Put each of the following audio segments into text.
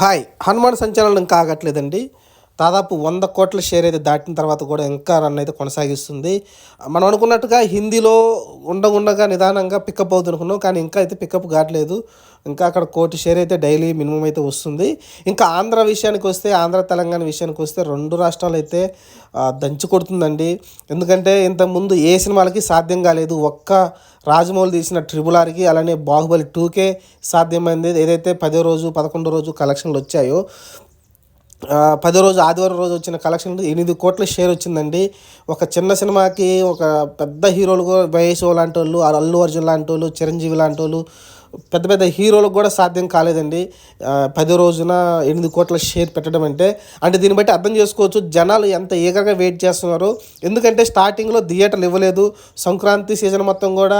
Hi Hanuman సంచలనం కాగట్లేదండి. దాదాపు వంద కోట్ల షేర్ అయితే దాటిన తర్వాత కూడా ఇంకా రన్ అయితే కొనసాగిస్తుంది. మనం అనుకున్నట్టుగా హిందీలో ఉండగుండగా నిదానంగా పికప్ అవుతుంది అనుకున్నాం కానీ ఇంకా అయితే పికప్ కావట్లేదు. ఇంకా అక్కడ కోటి షేర్ అయితే డైలీ మినిమం అయితే వస్తుంది. ఇంకా ఆంధ్ర విషయానికి వస్తే ఆంధ్ర తెలంగాణ విషయానికి వస్తే రెండు రాష్ట్రాలు అయితే దంచి కొడుతుందండి. ఎందుకంటే ఇంతకుముందు ఏ సినిమాలకి సాధ్యం కాలేదు. ఒక్క రాజమౌళి తీసిన ట్రిపుల్ ఆర్కి అలానే బాహుబలి టూకే సాధ్యమైంది. ఏదైతే పదో రోజు పదకొండో రోజు కలెక్షన్లు వచ్చాయో పదో రోజు ఆదివారం రోజు వచ్చిన కలెక్షన్ ఎనిమిది కోట్ల షేర్ వచ్చిందండి. ఒక చిన్న సినిమాకి ఒక పెద్ద హీరోలు కూడా మహేష్ లాంటి వాళ్ళు అల్లు అర్జున్ లాంటి వాళ్ళు చిరంజీవి లాంటి వాళ్ళు పెద్ద పెద్ద హీరోలకు కూడా సాధ్యం కాలేదండి. పది పదో రోజున ఎనిమిది కోట్ల షేర్ పెట్టడం అంటే అంటే దీన్ని బట్టి అర్థం చేసుకోవచ్చు జనాలు ఎంత ఈగర్గా వెయిట్ చేస్తున్నారు. ఎందుకంటే స్టార్టింగ్లో థియేటర్లు ఇవ్వలేదు. సంక్రాంతి సీజన్ మొత్తం కూడా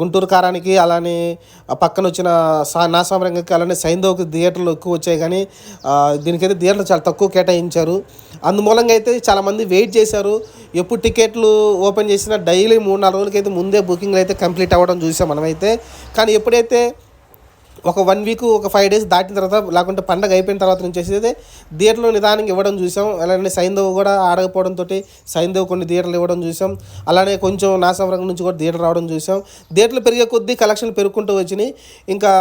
గుంటూరు కారానికి అలానే పక్కన వచ్చిన సా నాసామరంగకి అలానే సైంధవ్కి థియేటర్లు ఎక్కువ వచ్చాయి కానీ దీనికైతే థియేటర్లు చాలా తక్కువ కేటాయించారు. అందుమూలంగా అయితే చాలామంది వెయిట్ చేశారు. ఎప్పుడు టికెట్లు ఓపెన్ చేసినా డైలీ మూడు నాలుగు రోజులకైతే ముందే బుకింగ్లు అయితే కంప్లీట్ అవ్వడం చూసాం మనమైతే. కానీ ఎప్పుడైతే ఒక వన్ వీక్ ఒక ఫైవ్ డేస్ దాటిన తర్వాత లేకుంటే పండగ అయిపోయిన తర్వాత నుంచి అయితే థియేటర్లో నిదానంగా ఇవ్వడం చూసాం. అలానే సైంధవ్ కూడా ఆడకపోవడంతో సైంధవ్ కొన్ని థియేటర్లు ఇవ్వడం చూసాం. అలానే కొంచెం నాసావరంగం నుంచి కూడా థియేటర్ రావడం చూసాం. థియేటర్లు పెరిగే కొద్దీ కలెక్షన్లు పెరుగుకుంటూ వచ్చినాయి. ఇంకా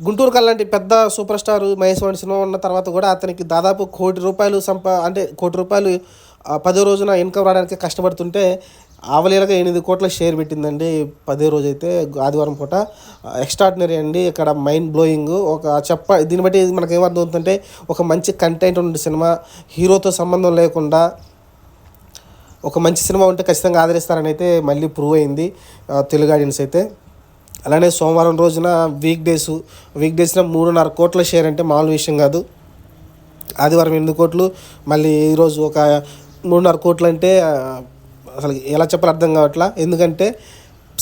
గుంటూరు కల్లాంటి పెద్ద సూపర్ స్టార్ మహేష్ వాణి సినిమా ఉన్న తర్వాత కూడా అతనికి దాదాపు కోటి రూపాయలు సంపా అంటే కోటి రూపాయలు ఆ, పదో రోజున ఇన్కమ్ రావడానికి కష్టపడుతుంటే ఆవలీలగా ఎనిమిది కోట్ల షేర్ పెట్టిందండి పదే రోజు అయితే ఆదివారం పూట. ఎక్స్ట్రాడినరీ అండి. ఇక్కడ మైండ్ బ్లోయింగ్ ఒక చెప్ప దీన్ని బట్టి మనకి ఏమర్థం అవుతుందంటే ఒక మంచి కంటెంట్ ఉన్న సినిమా హీరోతో సంబంధం లేకుండా ఒక మంచి సినిమా ఉంటే ఖచ్చితంగా ఆదరిస్తారని అయితే మళ్ళీ ప్రూవ్ అయింది తెలుగు ఆడియన్స్ అయితే. అలానే సోమవారం రోజున వీక్ డేస్ వీక్ డేస్లో మూడున్నర కోట్ల షేర్ అంటే మామూలు విషయం కాదు. ఆదివారం ఎనిమిది కోట్లు మళ్ళీ ఈరోజు ఒక మూడున్నర కోట్లు అంటే అసలు ఎలా చెప్పాలో అర్థం కావట్లా. ఎందుకంటే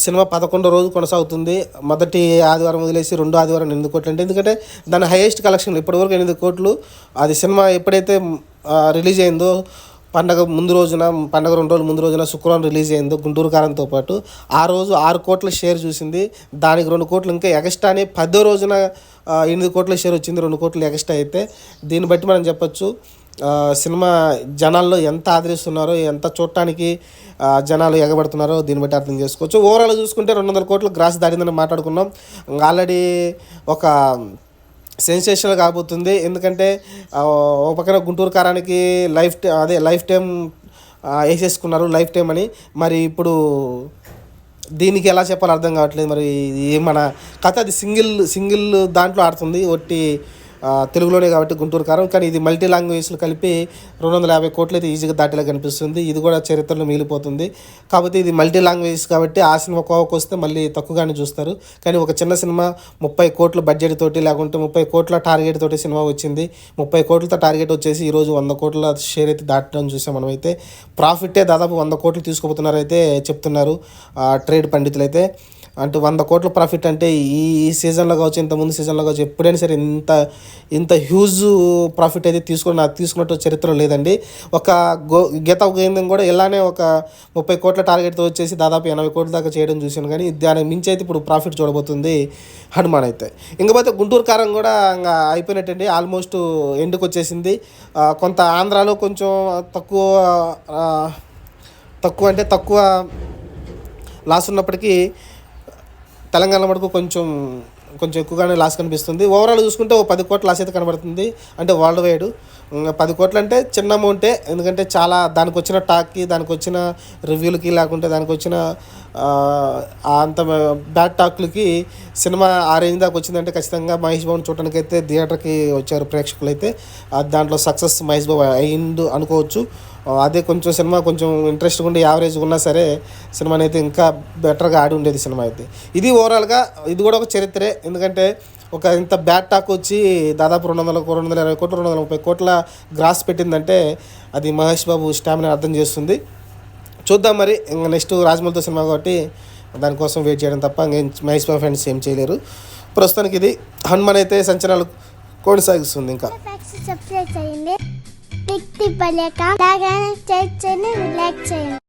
సినిమా పదకొండో రోజు కొనసాగుతుంది. మొదటి ఆదివారం వదిలేసి రెండో ఆదివారం ఎనిమిది కోట్లు అంటే ఎందుకంటే దాని హైయెస్ట్ కలెక్షన్ ఇప్పటివరకు ఎనిమిది కోట్లు. అది సినిమా ఎప్పుడైతే రిలీజ్ అయిందో పండగ ముందు రోజున పండగ రెండు రోజుల ముందు రోజున శుక్రవారం రిలీజ్ అయిందో గుంటూరు కారంతో పాటు. ఆ రోజు ఆరు కోట్ల షేర్ చూసింది. దానికి రెండు కోట్లు ఇంకా ఎగస్ట్రాని పదో రోజున ఎనిమిది కోట్ల షేర్ వచ్చింది. రెండు కోట్లు ఎగస్ట్రా అయితే. దీన్ని బట్టి మనం చెప్పొచ్చు సినిమా జనాల్లో ఎంత ఆదరిస్తున్నారో ఎంత చూడటానికి జనాలు ఎగబడుతున్నారో దీన్ని బట్టి అర్థం చేసుకోవచ్చు. ఓవరాల్ చూసుకుంటే రెండు వందల కోట్లు గ్రాస్ దాడిందని మాట్లాడుకున్నాం. ఆల్రెడీ ఒక సెన్సేషనల్ కాబోతుంది. ఎందుకంటే ఒక పక్కన గుంటూరు కారానికి లైఫ్ అదే లైఫ్ టైం వేసేసుకున్నారు లైఫ్ టైం అని. మరి ఇప్పుడు దీనికి ఎలా చెప్పాలో అర్థం కావట్లేదు. మరి మన కథ అది సింగిల్ సింగిల్ దాంట్లో ఆడుతుంది. ఒట్టి తెలుగులోనే కాబట్టి గుంటూరు కారం. కానీ ఇది మల్టీ లాంగ్వేజ్లు కలిపి రెండు వందల యాభై కోట్లు అయితే ఈజీగా దాటిలా కనిపిస్తుంది. ఇది కూడా చరిత్రలో మిగిలిపోతుంది. కాకపోతే ఇది మల్టీ లాంగ్వేజ్ కాబట్టి ఆ సినిమా కోవకు వస్తే మళ్ళీ తక్కువగానే చూస్తారు. కానీ ఒక చిన్న సినిమా ముప్పై కోట్ల బడ్జెట్ తోటి లేకుంటే ముప్పై కోట్ల టార్గెట్ తోటి సినిమా వచ్చింది. ముప్పై కోట్లతో టార్గెట్ వచ్చేసి ఈరోజు వంద కోట్ల షేర్ అయితే దాటడం చూసాం మనమైతే. ప్రాఫిట్టే దాదాపు వంద కోట్లు తీసుకుపోతున్నారైతే చెప్తున్నారు ట్రేడ్ పండితులు అయితే అంటే వంద కోట్ల ప్రాఫిట్ అంటే ఈ సీజన్లో కావచ్చు ఇంత ముందు సీజన్లో కావచ్చు ఎప్పుడైనా సరే ఇంత ఇంత హ్యూజ్ ప్రాఫిట్ అయితే తీసుకుని నాకు తీసుకున్నట్టు చరిత్ర లేదండి. ఒక గో గీత గోవిందం కూడా ఇలానే ఒక ముప్పై కోట్ల టార్గెట్తో వచ్చేసి దాదాపు ఎనభై కోట్ల దాకా చేయడం చూశాను. కానీ దానికి మించి అయితే ఇప్పుడు ప్రాఫిట్ చూడబోతుంది హనుమాన్ అయితే. ఇంకపోతే గుంటూరు కారం కూడా ఇంకా అయిపోయినట్టండి. ఆల్మోస్ట్ ఎండుకు వచ్చేసింది. కొంత ఆంధ్రాలో కొంచెం తక్కువ తక్కువ అంటే తక్కువ లాస్ ఉన్నప్పటికీ తెలంగాణ మటుకు కొంచెం కొంచెం ఎక్కువగానే లాస్ కనిపిస్తుంది. ఓవరాల్ చూసుకుంటే ఓ పది కోట్ల లాస్ అయితే కనబడుతుంది. అంటే వరల్డ్ వైడ్ పది కోట్లు అంటే చిన్న అమౌంటే ఎందుకంటే చాలా దానికి వచ్చిన టాక్కి దానికి వచ్చిన రివ్యూలకి లేకుంటే దానికి వచ్చిన అంత బ్యాడ్ టాక్లకి సినిమా ఆ రేంజ్ దాకా వచ్చిందంటే ఖచ్చితంగా మహేష్ బాబుని చూడడానికి అయితే థియేటర్కి వచ్చారు ప్రేక్షకులు అయితే దాంట్లో సక్సెస్ మహేష్ బాబు అయిండు అనుకోవచ్చు. అదే కొంచెం సినిమా కొంచెం ఇంట్రెస్ట్గా ఉండి యావరేజ్గా ఉన్నా సరే సినిమాని అయితే ఇంకా బెటర్గా ఆడి ఉండేది సినిమా అయితే. ఇది ఓవరాల్గా ఇది కూడా ఒక చరిత్రే. ఎందుకంటే ఒక ఇంత బ్యాడ్ టాక్ వచ్చి దాదాపు రెండు వందల రెండు వందల ఇరవై కోట్లు రెండు వందల ముప్పై కోట్ల గ్రాస్ పెట్టిందంటే అది మహేష్ బాబు స్టామినా అర్థం చేస్తుంది. చూద్దాం మరి ఇంకా నెక్స్ట్ రాజమౌళితో సినిమా కాబట్టి దానికోసం వెయిట్ చేయడం తప్ప ఇంకేం మహేష్ బాబు ఫ్రెండ్స్ ఏం చేయలేరు. ప్రస్తుతానికి ఇది. హనుమాన్ అయితే సంచలనాలు కొనసాగిస్తుంది ఇంకా. సబ్స్క్రైబ్ చేయండి. టిక్ తిప్పలేక లాగానే చేయండి లైక్ చేయండి